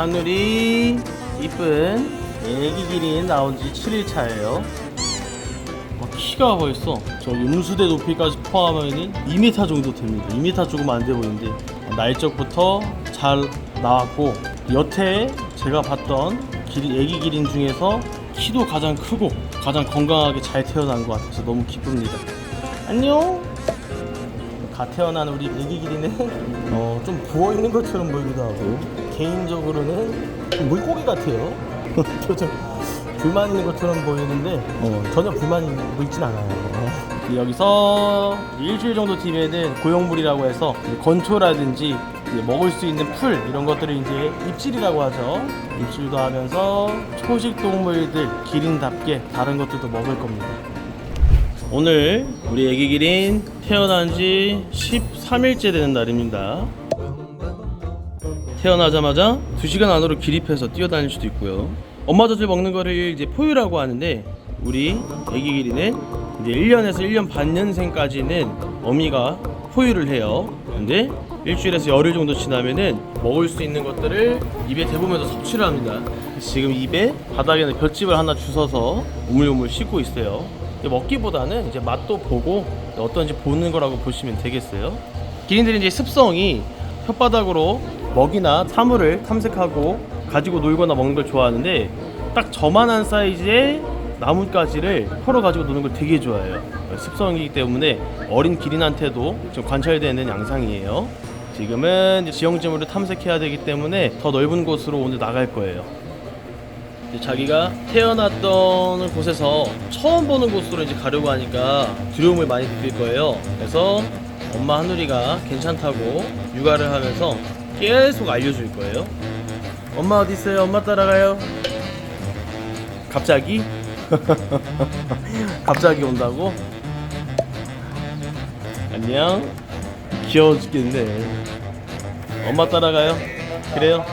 하늘이 이쁜 애기 기린 나온 지 7일 차예요. 키가 벌써 저 음수대 높이까지 포함하면 2m 정도 됩니다. 2m 조금 안 돼 보이는데 날적부터 잘 나왔고 여태 제가 봤던 기린, 애기 기린 중에서 키도 가장 크고 가장 건강하게 잘 태어난 것 같아서 너무 기쁩니다. 안녕. 갓 태어난 우리 애기 기린은 어, 좀 부어 있는 것처럼 보이기도 하고 개인적으로는 좀 물고기 같아요. 표정 불만 있는 것처럼 보이는데 어, 전혀 불만이 있진 않아요. 어. 여기서 일주일 정도 뒤면은 고용물이라고 해서 건초라든지 이제 먹을 수 있는 풀 이런 것들을 이제 입질이라고 하죠. 입질도 하면서 초식 동물들 기린답게 다른 것들도 먹을 겁니다. 오늘 우리 애기 기린 태어난 지 13일째 되는 날입니다. 태어나자마자 2시간 안으로 기립해서 뛰어다닐 수도 있고요. 엄마 젖을 먹는 거를 이제 포유라고 하는데 우리 애기 기린은 이제 1년에서 1년 반 년생까지는 어미가 포유를 해요. 근데 일주일에서 열흘 정도 지나면은 먹을 수 있는 것들을 입에 대보면서 섭취를 합니다. 지금 입에 바닥에는 볏짚을 하나 주워서 우물우물 씻고 있어요. 먹기보다는 이제 맛도 보고 어떤지 보는 거라고 보시면 되겠어요. 기린들이 이제 습성이 혓바닥으로 먹이나 사물을 탐색하고 가지고 놀거나 먹는 걸 좋아하는데 딱 저만한 사이즈의 나뭇가지를 털어 가지고 노는 걸 되게 좋아해요. 습성이기 때문에 어린 기린한테도 좀 관찰되는 양상이에요. 지금은 지형지물을 탐색해야 되기 때문에 더 넓은 곳으로 오늘 나갈 거예요. 자기가 태어났던 곳에서 처음 보는 곳으로 이제 가려고 하니까 두려움을 많이 느낄 거예요. 그래서 엄마 하누리가 괜찮다고 육아를 하면서 계속 알려줄 거예요. 엄마 어디 있어요? 엄마 따라가요. 갑자기? 갑자기 온다고? 안녕. 귀여워 죽겠네. 엄마 따라가요. 그래요?